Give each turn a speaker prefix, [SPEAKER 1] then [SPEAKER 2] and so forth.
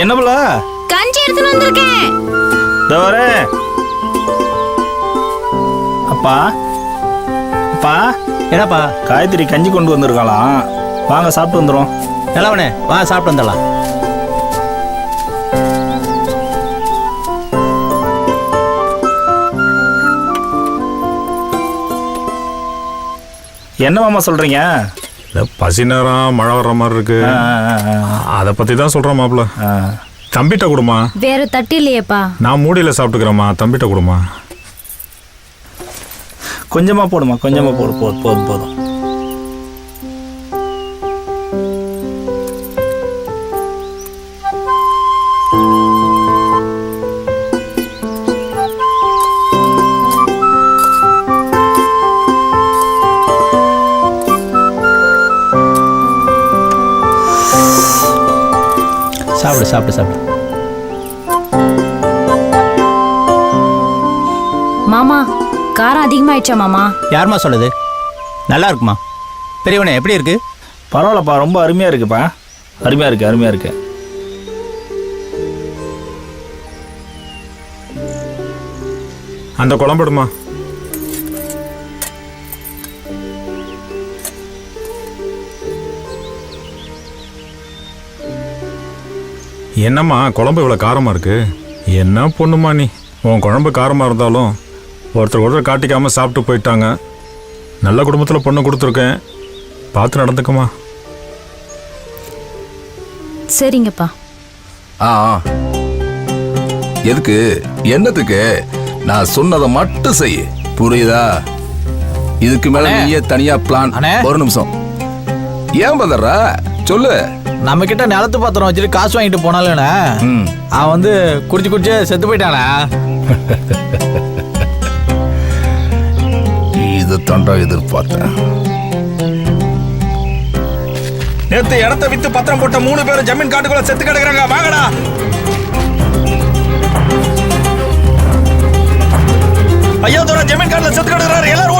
[SPEAKER 1] என்ன புள்ள
[SPEAKER 2] கஞ்சி எடுத்துட்டு வந்திருக்கேன்.
[SPEAKER 1] அப்பா. அப்பா.
[SPEAKER 3] என்னப்பா?
[SPEAKER 1] காயத்ரி கஞ்சி கொண்டு வந்திருக்காளாம் வாங்க சாப்பிட்டு வந்துடும்
[SPEAKER 3] நல்லவனே வா சாப்பிட்டு வந்துடலாம்.
[SPEAKER 1] என்ன மாமா சொல்றீங்க?
[SPEAKER 4] இல்ல பசி நேரம் மழை வர்ற மாதிரி இருக்கு. அதை பத்தி தான் சொல்றேன் மாப்பிள்ள. தம்பிட்ட கொடுமா.
[SPEAKER 2] வேற தட்டு இல்லையேப்பா.
[SPEAKER 4] நான் மூடியில சாப்பிட்டுக்கிறேம்மா தம்பிட்ட கொடுமா.
[SPEAKER 1] கொஞ்சமா போடுமா கொஞ்சமா போடு போதும் போதும் போதும்.
[SPEAKER 3] சாப்பிடு சாப்பிடு சாப்பிடு.
[SPEAKER 2] மாமா காரம் அதிகமாயிடுச்சா மாமா?
[SPEAKER 3] யாரும்மா சொல்லுது நல்லா இருக்குமா? பெரியவனே எப்படி இருக்கு?
[SPEAKER 1] பரவாயில்லப்பா ரொம்ப அருமையா இருக்குப்பா. அருமையா இருக்கு அருமையா இருக்கு.
[SPEAKER 4] அந்த குழம்புடுமா என்னம்மா குழம்பு இவ்வளோ காரமாக இருக்கு? என்ன பொண்ணுமா நீ? உன் குழம்பு காரமாக இருந்தாலும் ஒருத்தர் ஒருத்தர் காட்டிக்காம சாப்பிட்டு போயிட்டாங்க. நல்ல குடும்பத்தில் பொண்ணு கொடுத்துருக்கேன். பார்த்து நடந்துக்குமா?
[SPEAKER 2] சரிங்கப்பா.
[SPEAKER 5] ஆ. எதுக்கு? என்னத்துக்கு? நான் சொன்னதை மட்டும் செய். புரியுதா? இதுக்கு மேல. நீயே தனியா பிளான்
[SPEAKER 6] அண்ணே.
[SPEAKER 5] ஒரு நிமிஷம். ஏன் பதறா? சொல்லு.
[SPEAKER 6] நம்ம கிட்ட நிலத்து பத்திரம் வச்சுட்டு காசு வாங்கிட்டு போனாலும்ண்ணே
[SPEAKER 5] ம்.
[SPEAKER 6] அவன் வந்து குடிச்சு குடிச்சு செத்து போயிட்டானே.
[SPEAKER 5] இது தண்டா எதிர்பார்த்தேன்.
[SPEAKER 1] நேத்து இடத்த வித்து பத்திரம் போட்ட மூணு பேரும் ஜமீன் காட்டுக்குள்ள செத்து கிடக்குறாங்க. வாங்கடா. ஐயா தோற ஜமீன் காட்டுல செத்து கிடக்குறாரு. எல்லாரும்